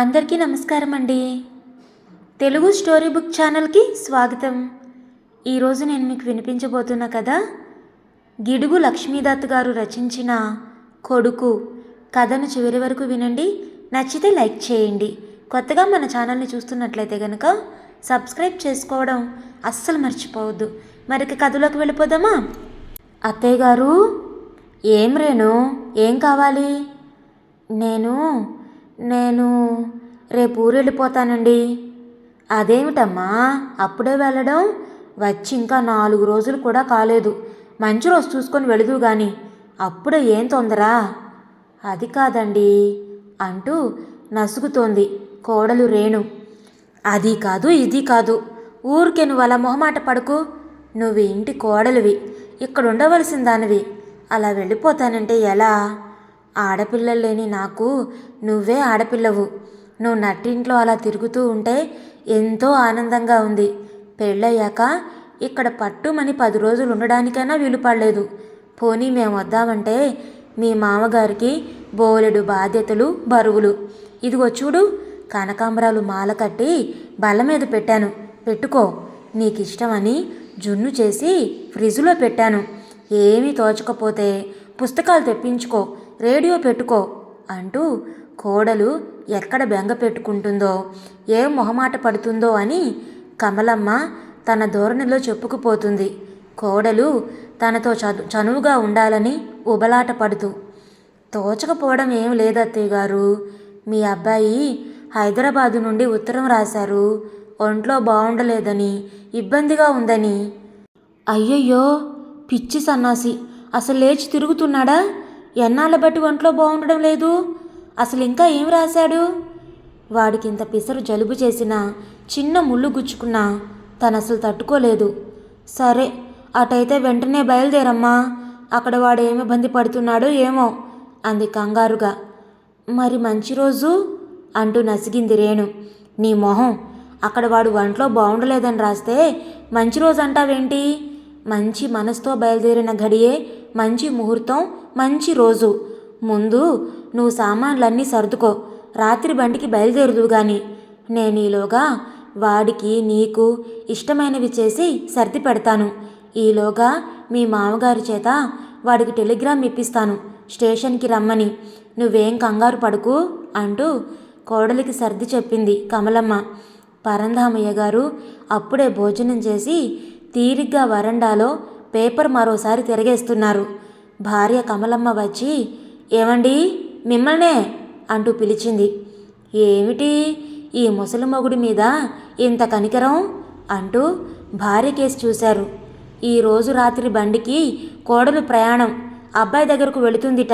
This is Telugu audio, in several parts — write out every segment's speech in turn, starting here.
అందరికీ నమస్కారం అండి తెలుగు స్టోరీ బుక్ ఛానల్కి స్వాగతం. ఈరోజు నేను మీకు వినిపించబోతున్న కథ గిడుగు లక్ష్మీదత్ గారు రచించిన కొడుకు కథను చివరి వరకు వినండి. నచ్చితే లైక్ చేయండి. కొత్తగా మన ఛానల్ని చూస్తున్నట్లయితే కనుక సబ్స్క్రైబ్ చేసుకోవడం అస్సలు మర్చిపోవద్దు. మరి కథలోకి వెళ్ళిపోదామా? అత్తయ్య గారు ఏం రేణు? ఏం కావాలి? నేను నేను రేపు ఊరు వెళ్ళిపోతానండి అదేమిటమ్మా? అప్పుడే వెళ్ళడం? వచ్చి ఇంకా నాలుగు రోజులు కూడా కాలేదు. మంచి రోజు చూసుకొని వెళదు గాని. అప్పుడే ఏం తొందర? అది కాదండి అంటూ నసుగుతోంది కోడలు రేణు. అది కాదు ఇది కాదు. ఊరికే నువ్వు అలా మొహమాట పడుకు. నువ్వు ఇంటి కోడలివి. ఇక్కడ ఉండవలసిన దానివి. అలా వెళ్ళిపోతానంటే ఎలా? ఆడపిల్లలు లేని నాకు నువ్వే ఆడపిల్లవు. నువ్వు నట్టింట్లో అలా తిరుగుతూ ఉంటే ఎంతో ఆనందంగా ఉంది. పెళ్ళయ్యాక ఇక్కడ పట్టుమని పది రోజులు ఉండడానికైనా వీలు పడలేదు. పోనీ మేము వద్దామంటే మీ మామగారికి బోలెడు బాధ్యతలు బరువులు. ఇదిగో చూడు కనకాంబరాలు మాల కట్టి బల్ల మీద పెట్టాను. పెట్టుకో. నీకు ఇష్టమని జున్ను చేసి ఫ్రిడ్జ్లో పెట్టాను. ఏమీ తోచకపోతే పుస్తకాలు తెప్పించుకో. రేడియో పెట్టుకో అంటూ కోడలు ఎక్కడ బెంగ పెట్టుకుంటుందో ఏం మొహమాట పడుతుందో అని కమలమ్మ తన ధోరణిలో చెప్పుకుపోతుంది. కోడలు తనతో చదు చనువుగా ఉండాలని ఉబలాట పడుతూ తోచకపోవడం ఏం లేదత్తయ్య గారు. మీ అబ్బాయి హైదరాబాదు నుండి ఉత్తరం రాశారు. ఒంట్లో బాగుండలేదని ఇబ్బందిగా ఉందని. అయ్యయ్యో పిచ్చి సన్నాసి. అసలు లేచి తిరుగుతున్నాడా? ఎన్నాళ్ళ బట్టి ఒంట్లో బాగుండడం లేదు? అసలు ఇంకా ఏం రాశాడు? వాడికి ఇంత పిసరు జలుబు చేసినా చిన్న ముళ్ళు గుచ్చుకున్నా తను అసలు తట్టుకోలేదు. సరే అటైతే వెంటనే బయలుదేరమ్మా. అక్కడ వాడు ఏమి ఇబ్బంది పడుతున్నాడో ఏమో అంది కంగారుగా. మరి మంచి రోజు? అంటూ నసిగింది రేణు. నీ మొహం అక్కడ వాడు ఒంట్లో బాగుండలేదని రాస్తే మంచి రోజు అంటావేంటి? మంచి మనసుతో బయలుదేరిన గడియే మంచి ముహూర్తం మంచి రోజు. ముందు నువ్వు సామాన్లన్నీ సర్దుకో. రాత్రి బండికి బయలుదేరుదువు గాని. నేను ఈలోగా వాడికి నీకు ఇష్టమైనవి చేసి సర్ది పెడతాను. ఈలోగా మీ మామగారి చేత వాడికి టెలిగ్రామ్ ఇప్పిస్తాను. స్టేషన్కి రమ్మని. నువ్వేం కంగారు పడుకు అంటూ కోడలికి సర్ది చెప్పింది కమలమ్మ. పరంధామయ్య గారు అప్పుడే భోజనం చేసి తీరిగ్గా వరండాలో పేపర్ మరోసారి తిరగేస్తున్నారు. భార్య కమలమ్మ వచ్చి ఏమండి? మిమ్మల్నే? అంటూ పిలిచింది. ఏమిటి? ఈ ముసలి మొగుడి మీద ఇంత కనికరం? అంటూ భార్య కేసు చూశారు. ఈరోజు రాత్రి బండికి కోడలు ప్రయాణం అబ్బాయి దగ్గరకు వెళుతుందిట.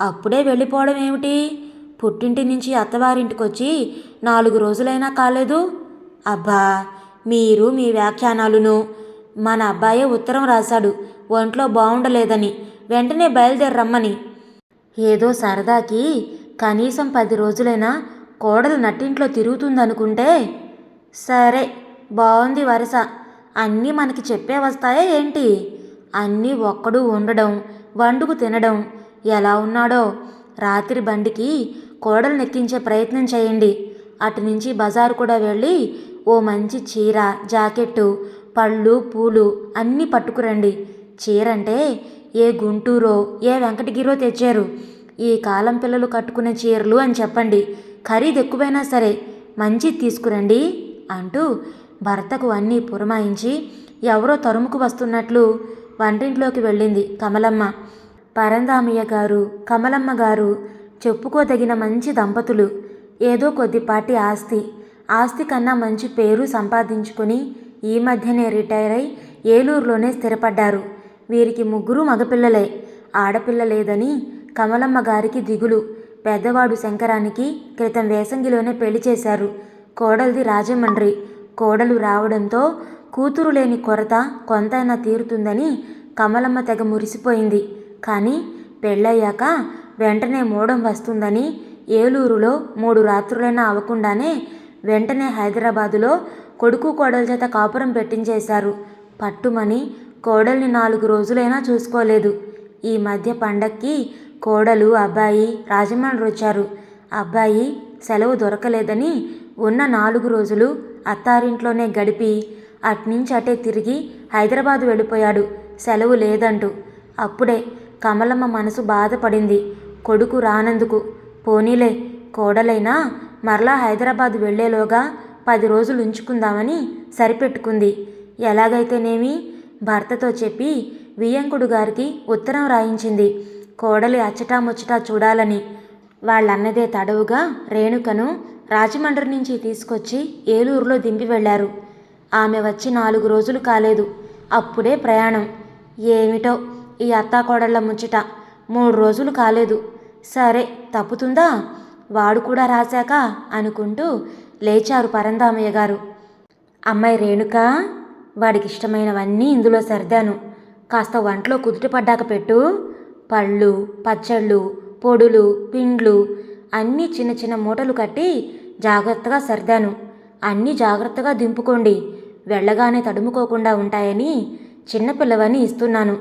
అప్పుడే వెళ్ళిపోవడం ఏమిటి? పుట్టింటి నుంచి అత్తవారింటికొచ్చి నాలుగు రోజులైనా కాలేదు? అబ్బా మీరు మీ వ్యాఖ్యానాలును మన అబ్బాయే ఉత్తరం రాశాడు ఒంట్లో బాగుండలేదని వెంటనే బయలుదేరమ్మని. ఏదో సరదాకి కనీసం పది రోజులైనా కోడలు నట్టింట్లో తిరుగుతుందనుకుంటే సరే బాగుంది వరుస. అన్నీ మనకి చెప్పే వస్తాయా ఏంటి? అన్నీ ఒక్కడు ఉండడం వండుకు తినడం ఎలా ఉన్నాడో రాత్రి బండికి కోడలు నెక్కించే ప్రయత్నం చేయండి. అటు నుంచి బజారు కూడా వెళ్ళి ఓ మంచి చీర జాకెట్టు పళ్ళు పూలు అన్నీ పట్టుకురండి. చీర అంటే ఏ గుంటూరో ఏ వెంకటగిరో తెచ్చారు. ఈ కాలం పిల్లలు కట్టుకునే చీరలు అని చెప్పండి. ఖరీదు ఎక్కువైనా సరే మంచి తీసుకురండి అంటూ భర్తకు అన్నీ పురమాయించి ఎవరో తరుముకు వస్తున్నట్లు వంటింట్లోకి వెళ్ళింది కమలమ్మ. పరందామయ్య గారు కమలమ్మ గారు చెప్పుకోదగిన మంచి దంపతులు. ఏదో కొద్దిపాటి ఆస్తి. ఆస్తి కన్నా మంచి పేరు సంపాదించుకొని ఈ మధ్యనే రిటైర్ అయి ఏలూరులోనే స్థిరపడ్డారు. వీరికి ముగ్గురు మగపిల్లలే. ఆడపిల్ల లేదని కమలమ్మ గారికి దిగులు. పెద్దవాడు శంకరానికి క్రితం వేసంగిలోనే పెళ్ళి చేశారు. కోడలిది రాజమండ్రి. కోడలు రావడంతో కూతురు లేని కొరత కొంతైనా తీరుతుందని కమలమ్మ తెగ మురిసిపోయింది. కానీ పెళ్ళయ్యాక వెంటనే మూడం వస్తుందని ఏలూరులో మూడు రాత్రులైనా అవ్వకుండానే వెంటనే హైదరాబాదులో కొడుకు కోడల చేత కాపురం పెట్టించేశారు. పట్టుమని కోడల్ని నాలుగు రోజులైనా చూసుకోలేదు. ఈ మధ్య పండక్కి కోడలు అబ్బాయి రాజమండ్రి వచ్చారు. అబ్బాయి సెలవు దొరకలేదని ఉన్న నాలుగు రోజులు అత్తారింట్లోనే గడిపి అట్నుంచి అటే తిరిగి హైదరాబాదు వెళ్ళిపోయాడు. సెలవు లేదంటూ. అప్పుడే కమలమ్మ మనసు బాధపడింది. కొడుకు రానందుకు. పోనీలే కోడలైనా మరలా హైదరాబాద్ వెళ్ళేలోగా పది రోజులు ఉంచుకుందామని సరిపెట్టుకుంది. ఎలాగైతేనేమి? భర్తతో చెప్పి వియ్యంకుడు గారికి ఉత్తరం రాయించింది. కోడలి అచ్చటాముచ్చటా చూడాలని. వాళ్ళన్నదే తడవుగా రేణుకను రాజమండ్రి నుంచి తీసుకొచ్చి ఏలూరులో దింపి వెళ్ళారు. ఆమె వచ్చి నాలుగు రోజులు కాలేదు. అప్పుడే ప్రయాణం. ఏమిటో ఈ అత్తాకోడళ్ళ ముచ్చట. మూడు రోజులు కాలేదు. సరే తప్పుతుందా? వాడు కూడా రాశాక అనుకుంటూ లేచారు పరందామయ్య గారు. అమ్మాయి రేణుక? వాడికి ఇష్టమైనవన్నీ ఇందులో సర్దాను. కాస్త వంటలో కుదుట పడ్డాక పెట్టు. పళ్ళు పచ్చళ్ళు పొడులు పిండ్లు అన్నీ చిన్న చిన్న మూటలు కట్టి జాగ్రత్తగా సర్దాను. అన్నీ జాగ్రత్తగా దింపుకోండి. వెళ్ళగానే తడుముకోకుండా ఉంటాయని చిన్నపిల్లవని ఇస్తున్నాను.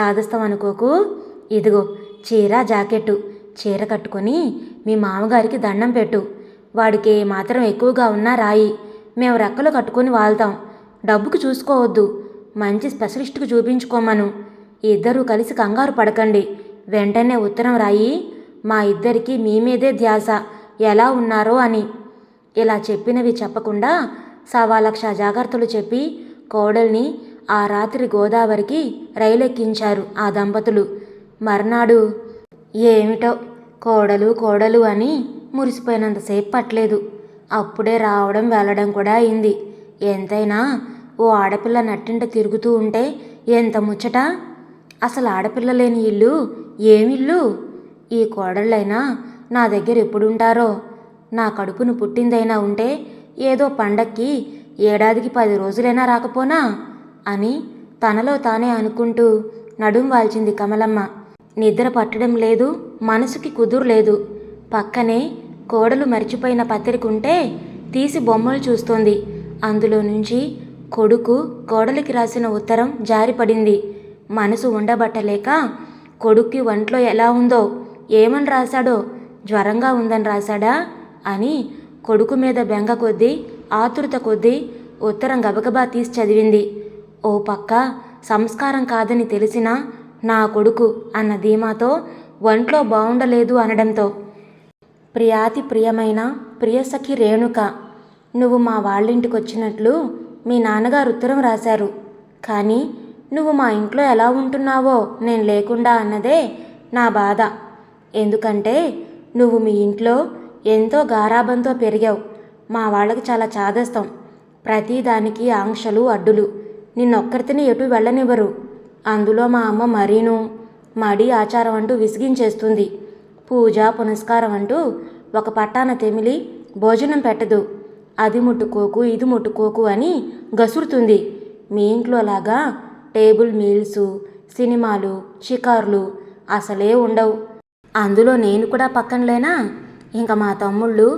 చాదస్తం అనుకోకు. ఇదిగో చీర జాకెట్టు. చీర కట్టుకొని మీ మామగారికి దండం పెట్టు. వాడికి మాత్రం ఎక్కువగా ఉన్నా రాయి. మేము రెక్కలు కట్టుకొని వాళ్తాం. డబ్బుకు చూసుకోవద్దు. మంచి స్పెషలిస్ట్కి చూపించుకోమను. ఇద్దరూ కలిసి కంగారు పడకండి. వెంటనే ఉత్తరం రాయి మా ఇద్దరికి మీ మీదే ధ్యాస. ఎలా ఉన్నారో అని. ఇలా చెప్పినవి చెప్పకుండా సవాలక్ష జాగ్రత్తలు చెప్పి కోడల్ని ఆ రాత్రి గోదావరికి రైలెక్కించారు ఆ దంపతులు. మర్నాడు ఏమిటో కోడలు కోడలు అని మురిసిపోయినంతసేపు పట్టలేదు. అప్పుడే రావడం వెళ్ళడం కూడా అయింది. ఎంతైనా ఓ ఆడపిల్ల నట్టింట తిరుగుతూ ఉంటే ఎంత ముచ్చట? అసలు ఆడపిల్ల లేని ఇల్లు ఏమిల్లు? ఈ కోడళ్ళైనా నా దగ్గర ఎప్పుడుంటారో? నా కడుపును పుట్టిందైనా ఉంటే ఏదో పండక్కి ఏడాదికి పది రోజులైనా రాకపోనా? అని తనలో తానే అనుకుంటూ నడుం వాల్చింది కమలమ్మ. నిద్ర పట్టడం లేదు మనసుకి కుదురులేదు పక్కనే కోడలు మరిచిపోయిన పత్రిక ఉంటే తీసి బొమ్మలు చూస్తోంది. అందులో నుంచి కొడుకు కోడలికి రాసిన ఉత్తరం జారిపడింది. మనసు ఉండబట్టలేక కొడుక్కి ఒంట్లో ఎలా ఉందో ఏమని రాశాడో జ్వరంగా ఉందని రాశాడా అని కొడుకు మీద బెంగ కొద్దీ ఆతురత కొద్దీ ఉత్తరం గబగబా తీసి చదివింది. ఓ పక్క సంస్కారం కాదని తెలిసినా నా కొడుకు అన్న ధీమాతో ఒంట్లో బాగుండలేదు అనడంతో. ప్రియాతి ప్రియమైన ప్రియసఖి రేణుక నువ్వు మా వాళ్ళింటికి వచ్చినట్లు మీ నాన్నగారు ఉత్తరం రాశారు. కానీ నువ్వు మా ఇంట్లో ఎలా ఉంటున్నావో నేను లేకుండా అన్నదే నా బాధ. ఎందుకంటే నువ్వు మీ ఇంట్లో ఎంతో గారాబంతో పెరిగావు. మా వాళ్ళకి చాలా చాదస్తాం. ప్రతిదానికి ఆంక్షలు అడ్డులు. నిన్నొక్కరితిని ఎటు వెళ్ళనివ్వరు. అందులో మా అమ్మ మరీను మడి ఆచారం అంటూ విసిగించేస్తుంది. పూజ పునస్కారం అంటూ ఒక పట్టాన తెమిలి భోజనం పెట్టదు. అది ముట్టుకోకు ఇది ముట్టుకోకు అని గసురుతుంది. మీ ఇంట్లో లాగా టేబుల్ మీల్స్ సినిమాలు షికార్లు అసలే ఉండవు. అందులో నేను కూడా పక్కన లేనా ఇంకా మా తమ్ముళ్ళు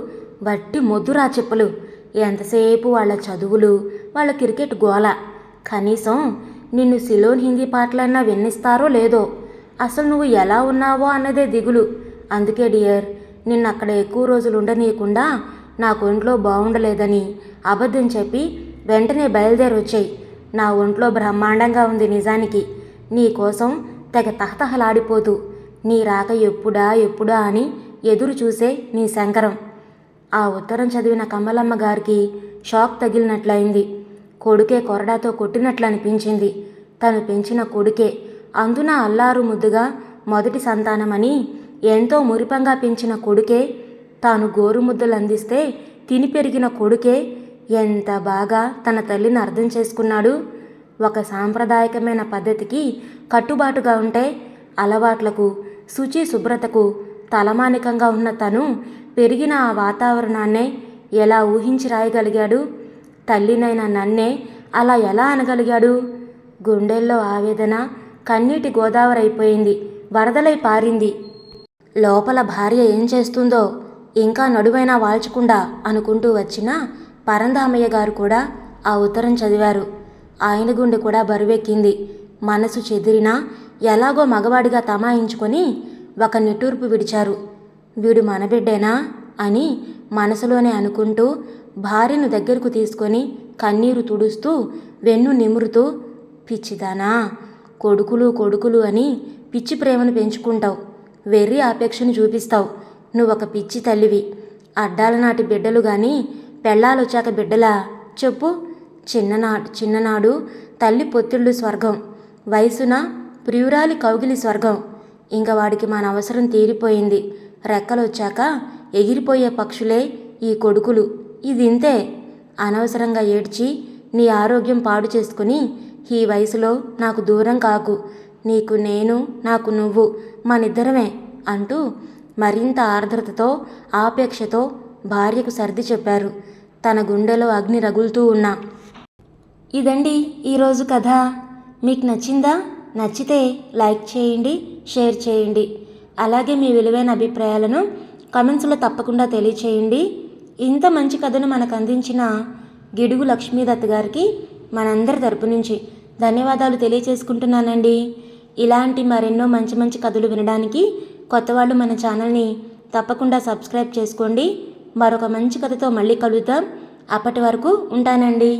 వట్టి మొద్దురా చెప్పులు. ఎంతసేపు వాళ్ళ చదువులు వాళ్ళ క్రికెట్ గోల. కనీసం నిన్ను సిలోన్ హిందీ పాటలన్నా విన్నిస్తారో లేదో. అసలు నువ్వు ఎలా ఉన్నావో అన్నదే దిగులు. అందుకే డియర్ నిన్ను అక్కడ ఎక్కువ రోజులు ఉండనీయకుండా నాకు ఒంట్లో బాగుండలేదని అబద్ధం చెప్పి వెంటనే బయలుదేరి వచ్చాయి నా ఒంట్లో బ్రహ్మాండంగా ఉంది నిజానికి. నీ కోసం తెగ తహతహలాడిపోతూ నీ రాక ఎప్పుడా ఎప్పుడా అని ఎదురు చూసే నీ శంకరం. ఆ ఉత్తరం చదివిన కమలమ్మ గారికి షాక్ తగిలినట్లయింది. కొడుకే కొరడాతో కొట్టినట్లు అనిపించింది తను పెంచిన కొడుకే అందున అల్లారు ముద్దుగా మొదటి సంతానమని ఎంతో మురిపంగా పెంచిన కొడుకే తాను గోరుముద్దలు అందిస్తే తిని పెరిగిన కొడుకే ఎంత బాగా తన తల్లిని అర్థం చేసుకున్నాడు. ఒక సాంప్రదాయకమైన పద్ధతికి కట్టుబాటుగా ఉంటే అలవాట్లకు శుచి శుభ్రతకు తలమానికంగా ఉన్న తను పెరిగిన ఆ వాతావరణాన్నే ఎలా ఊహించి రాయగలిగాడు? తల్లినైన నన్నే అలా ఎలా అనగలిగాడు? గుండెల్లో ఆవేదన కన్నీటి గోదావరి అయిపోయింది వరదలై పారింది. లోపల భార్య ఏం చేస్తుందో ఇంకా నడువైనా వాల్చకుండా అనుకుంటూ వచ్చిన పరంధామయ్య గారు కూడా ఆ ఉత్తరం చదివారు. ఆయన గుండె కూడా బరువెక్కింది. మనసు చెదిరినా ఎలాగో మగవాడిగా తమాయించుకొని ఒక నిట్టూర్పు విడిచారు. వీడు మనబిడ్డేనా అని మనసులోనే అనుకుంటూ భార్యను దగ్గరకు తీసుకొని కన్నీరు తుడుస్తూ వెన్ను నిమురుతూ పిచ్చిదానా కొడుకులు కొడుకులు అని పిచ్చి ప్రేమను పెంచుకుంటావు. వెర్రి ఆపేక్షను చూపిస్తావు. నువ్వొక పిచ్చి తల్లివి. అడ్డాల నాటి బిడ్డలు గాని పెళ్ళాలొచ్చాక బిడ్డలా? చెప్పు. చిన్ననాడు చిన్ననాడు తల్లి పొత్తిళ్ళు స్వర్గం. వయసున ప్రియురాలి కౌగిలి స్వర్గం. ఇంక వాడికి మన అవసరం తీరిపోయింది. రెక్కలొచ్చాక ఎగిరిపోయే పక్షులే ఈ కొడుకులు. ఇది ఇంతే అనవసరంగా ఏడ్చి నీ ఆరోగ్యం పాడు చేసుకుని ఈ వయసులో నాకు దూరం కాకు. నీకు నేను నాకు నువ్వు మనిద్దరమే అంటూ మరింత ఆర్ద్రతతో ఆపేక్షతో భార్యకు సర్ది చెప్పారు. తన గుండెలో అగ్ని రగులుతూ ఉన్నా. ఇదండి ఈరోజు కథ. మీకు నచ్చిందా? నచ్చితే లైక్ చేయండి షేర్ చేయండి. అలాగే మీ విలువైన అభిప్రాయాలను కమెంట్స్లో తప్పకుండా తెలియచేయండి. ఇంత మంచి కథను మనకు అందించిన గిడుగు లక్ష్మీదత్ గారికి మనందరి తరపు నుంచి ధన్యవాదాలు తెలియచేసుకుంటున్నానండి. ఇలాంటి మరెన్నో మంచి మంచి కథలు వినడానికి కొత్త వాళ్ళు మన ఛానల్ని తప్పకుండా సబ్స్క్రైబ్ చేసుకోండి. మరొక మంచి కథతో మళ్ళీ కలుద్దాం. అప్పటి వరకు ఉంటానండి.